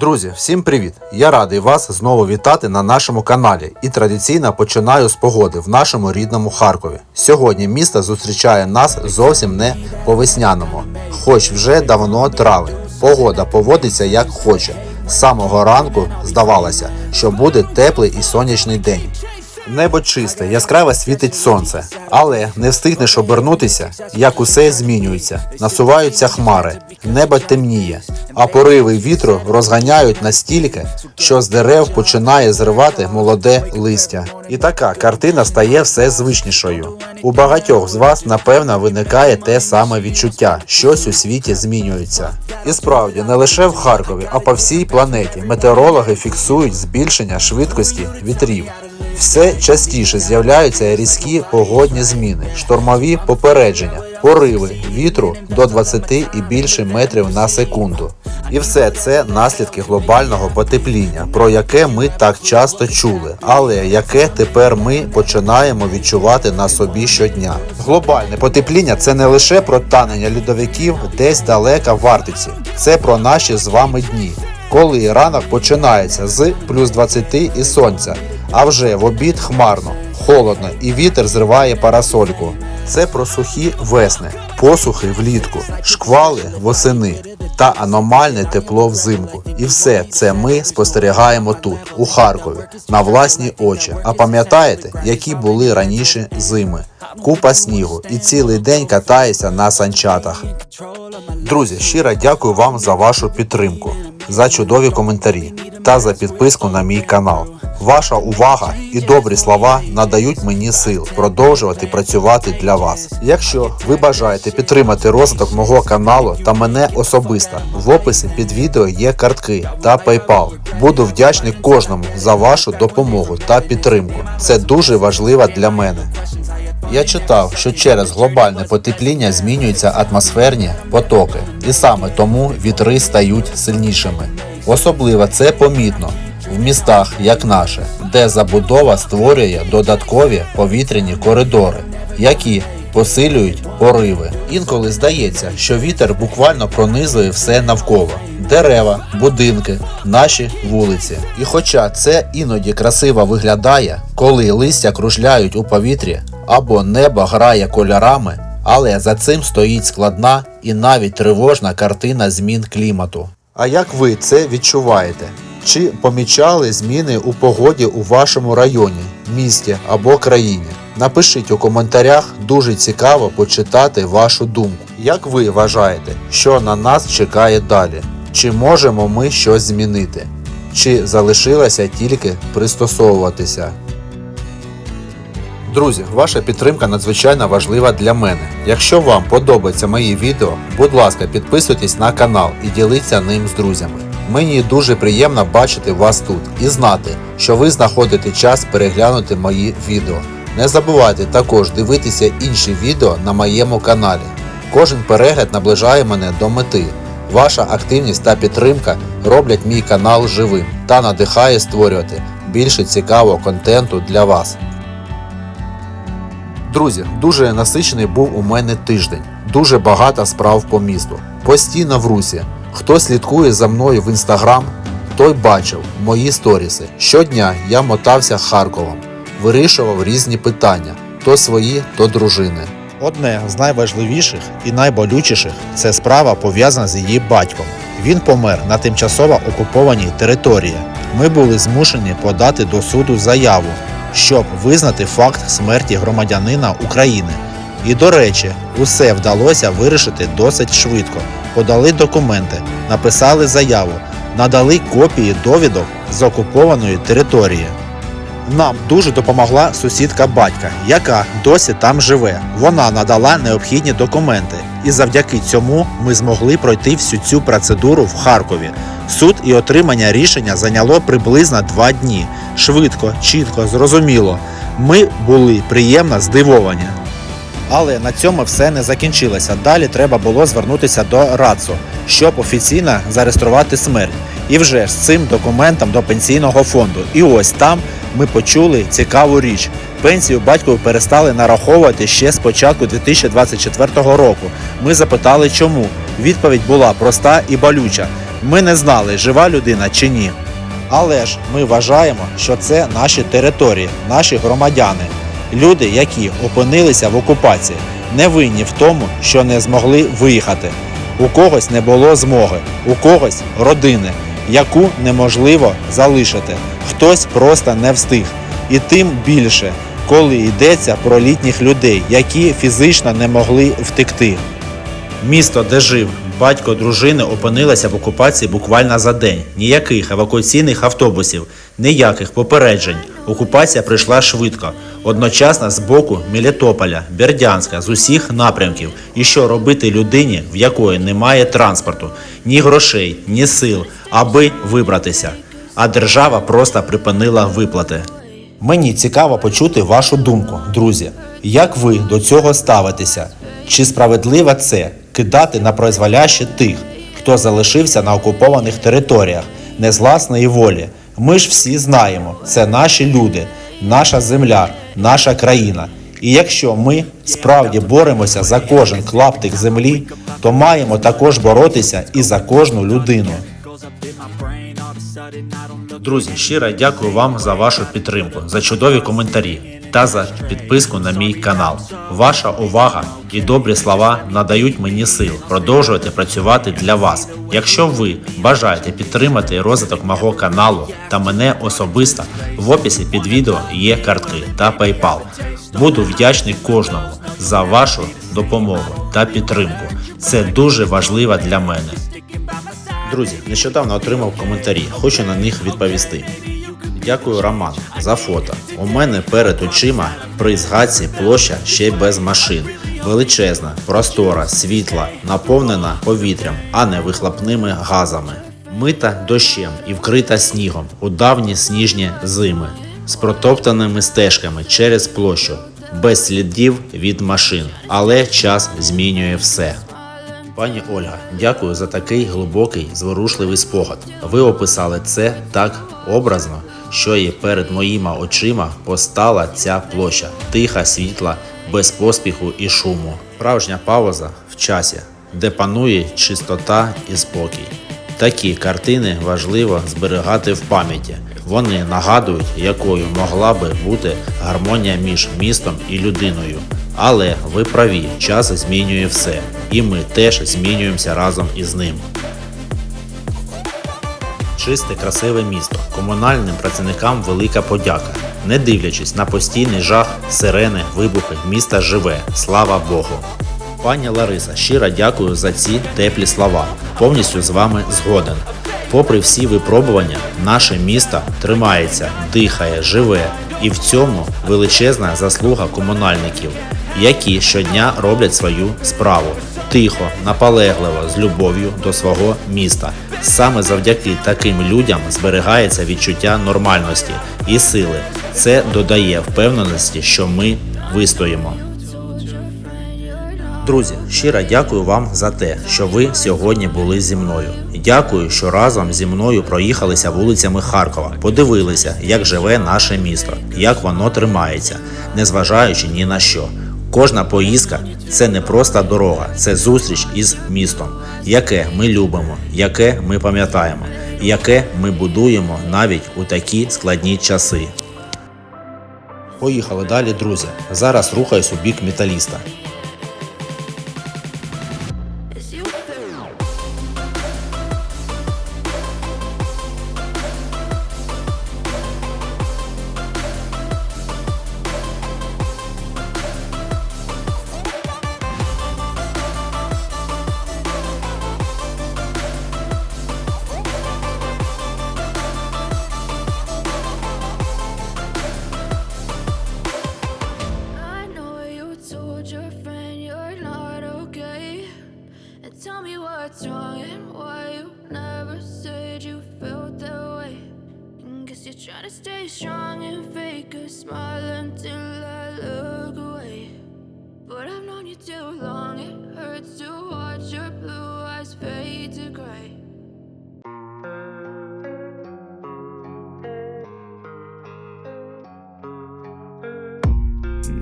Друзі, всім привіт! Я радий вас знову вітати на нашому каналі і традиційно починаю з погоди в нашому рідному Харкові. Сьогодні місто зустрічає нас зовсім не по весняному, хоч вже давно травень. Погода поводиться як хоче. З самого ранку здавалося, що буде теплий і сонячний день. Небо чисте, яскраво світить сонце, але не встигнеш обернутися, як усе змінюється. Насуваються хмари, небо темніє, а пориви вітру розганяють настільки, що з дерев починає зривати молоде листя. І така картина стає все звичнішою. У багатьох з вас, напевно, виникає те саме відчуття, щось у світі змінюється. І справді, не лише в Харкові, а по всій планеті метеорологи фіксують збільшення швидкості вітрів. Все частіше з'являються різкі погодні зміни, штормові попередження, пориви вітру до 20 і більше метрів на секунду. І все це наслідки глобального потепління, про яке ми так часто чули, але яке тепер ми починаємо відчувати на собі щодня. Глобальне потепління це не лише про танення льодовиків десь далеко в Арктиці, це про наші з вами дні, коли ранок починається з плюс 20 і сонця, а вже в обід хмарно, холодно і вітер зриває парасольку. Це про сухі весни, посухи влітку, шквали восени та аномальне тепло взимку. І все це ми спостерігаємо тут, у Харкові, на власні очі. А пам'ятаєте, які були раніше зими? Купа снігу і цілий день катаєшся на санчатах. Друзі, щиро дякую вам за вашу підтримку, за чудові коментарі та за підписку на мій канал. Ваша увага і добрі слова надають мені сил продовжувати працювати для вас. Якщо ви бажаєте підтримати розвиток мого каналу та мене особисто, в описі під відео є картки та PayPal. Буду вдячний кожному за вашу допомогу та підтримку. Це дуже важливо для мене. Я читав, що через глобальне потепління змінюються атмосферні потоки, і саме тому вітри стають сильнішими. Особливо це помітно в містах, як наше, де забудова створює додаткові повітряні коридори, які посилюють пориви. Інколи здається, що вітер буквально пронизує все навколо. Дерева, будинки, наші вулиці. І хоча це іноді красиво виглядає, коли листя кружляють у повітрі або небо грає кольорами, але за цим стоїть складна і навіть тривожна картина змін клімату. А як ви це відчуваєте? Чи помічали зміни у погоді у вашому районі, місті або країні? Напишіть у коментарях, дуже цікаво почитати вашу думку. Як ви вважаєте, що на нас чекає далі? Чи можемо ми щось змінити? Чи залишилося тільки пристосовуватися? Друзі, ваша підтримка надзвичайно важлива для мене. Якщо вам подобаються мої відео, будь ласка, підписуйтесь на канал і діліться ним з друзями. Мені дуже приємно бачити вас тут і знати, що ви знаходите час переглянути мої відео. Не забувайте також дивитися інші відео на моєму каналі. Кожен перегляд наближає мене до мети. Ваша активність та підтримка роблять мій канал живим та надихає створювати більше цікавого контенту для вас. Друзі, дуже насичений був у мене тиждень. Дуже багато справ по місту. Постійно в русі. Хто слідкує за мною в інстаграм, той бачив мої сторіси. Щодня я мотався Харковом, вирішував різні питання: то свої, то дружини. Одне з найважливіших і найболючіших це справа пов'язана з її батьком. Він помер на тимчасово окупованій території. Ми були змушені подати до суду заяву, щоб визнати факт смерті громадянина України. І до речі, усе вдалося вирішити досить швидко. Подали документи, написали заяву, надали копії довідок з окупованої території. Нам дуже допомогла сусідка батька, яка досі там живе. Вона надала необхідні документи, і завдяки цьому ми змогли пройти всю цю процедуру в Харкові. Суд і отримання рішення зайняло приблизно два дні. Швидко, чітко, зрозуміло. Ми були приємно здивовані. Але на цьому все не закінчилося. Далі треба було звернутися до РАЦО, щоб офіційно зареєструвати смерть. І вже з цим документом до пенсійного фонду. І ось там ми почули цікаву річ. Пенсію батькові перестали нараховувати ще з початку 2024 року. Ми запитали, чому. Відповідь була проста і болюча. Ми не знали, жива людина чи ні. Але ж ми вважаємо, що це наші території, наші громадяни, люди, які опинилися в окупації, не винні в тому, що не змогли виїхати. У когось не було змоги, у когось родини, яку неможливо залишити. Хтось просто не встиг. І тим більше, коли йдеться про літніх людей, які фізично не могли втекти. Місто, де жив батько дружини, опинилося в окупації буквально за день. Ніяких евакуаційних автобусів, ніяких попереджень. Окупація прийшла швидко, одночасно з боку Мелітополя, Бердянська, з усіх напрямків. І що робити людині, в якої немає транспорту, ні грошей, ні сил, аби вибратися. А держава просто припинила виплати. Мені цікаво почути вашу думку, друзі. Як ви до цього ставитеся? Чи справедливо це кидати на прозволяще тих, хто залишився на окупованих територіях, не з власної волі? Ми ж всі знаємо, це наші люди, наша земля, наша країна. І якщо ми справді боремося за кожен клаптик землі, то маємо також боротися і за кожну людину. Друзі, щиро дякую вам за вашу підтримку, за чудові коментарі та за підписку на мій канал. Ваша увага і добрі слова надають мені сил продовжувати працювати для вас. Якщо ви бажаєте підтримати розвиток мого каналу та мене особисто, в описі під відео є картки та PayPal. Буду вдячний кожному за вашу допомогу та підтримку. Це дуже важливо для мене. Друзі, нещодавно отримав коментарі, хочу на них відповісти. Дякую, Роман, за фото. У мене перед очима при згадці площа ще без машин. Величезна, простора, світла, наповнена повітрям, а не вихлопними газами. Мита дощем і вкрита снігом у давні сніжні зими, з протоптаними стежками через площу, без слідів від машин. Але час змінює все. Пані Ольга, дякую за такий глибокий, зворушливий спогад. Ви описали це так образно, що і перед моїми очима постала ця площа, тиха, світла, без поспіху і шуму. Справжня пауза в часі, де панує чистота і спокій. Такі картини важливо зберігати в пам'яті. Вони нагадують, якою могла би бути гармонія між містом і людиною. Але ви праві, час змінює все, і ми теж змінюємося разом із ним. Чисте, красиве місто. Комунальним працівникам велика подяка. Не дивлячись на постійний жах, сирени, вибухи, місто живе. Слава Богу. Пані Лариса, щиро дякую за ці теплі слова. Повністю з вами згоден. Попри всі випробування, наше місто тримається, дихає, живе, і в цьому величезна заслуга комунальників, які щодня роблять свою справу тихо, наполегливо, з любов'ю до свого міста. Саме завдяки таким людям зберігається відчуття нормальності і сили. Це додає впевненості, що ми вистоїмо. Друзі, щиро дякую вам за те, що ви сьогодні були зі мною. Дякую, що разом зі мною проїхалися вулицями Харкова, подивилися, як живе наше місто, як воно тримається, незважаючи ні на що. Кожна поїздка це не просто дорога, це зустріч із містом, яке ми любимо, яке ми пам'ятаємо, яке ми будуємо навіть у такі складні часи. Поїхали далі, друзі. Зараз рухаюсь у бік металіста. Strong and fake a smile until I look away. But I've known you too long, it hurts to watch your blue eyes fade to gray.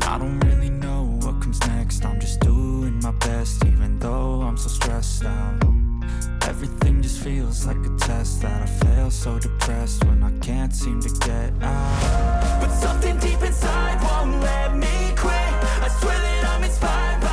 I don't really know what comes next. I'm just doing my best, even though I'm so stressed out. Everything just feels like a test so depressed when I can't seem to get out. But something deep inside won't let me quit. I swear that I'm inspired by.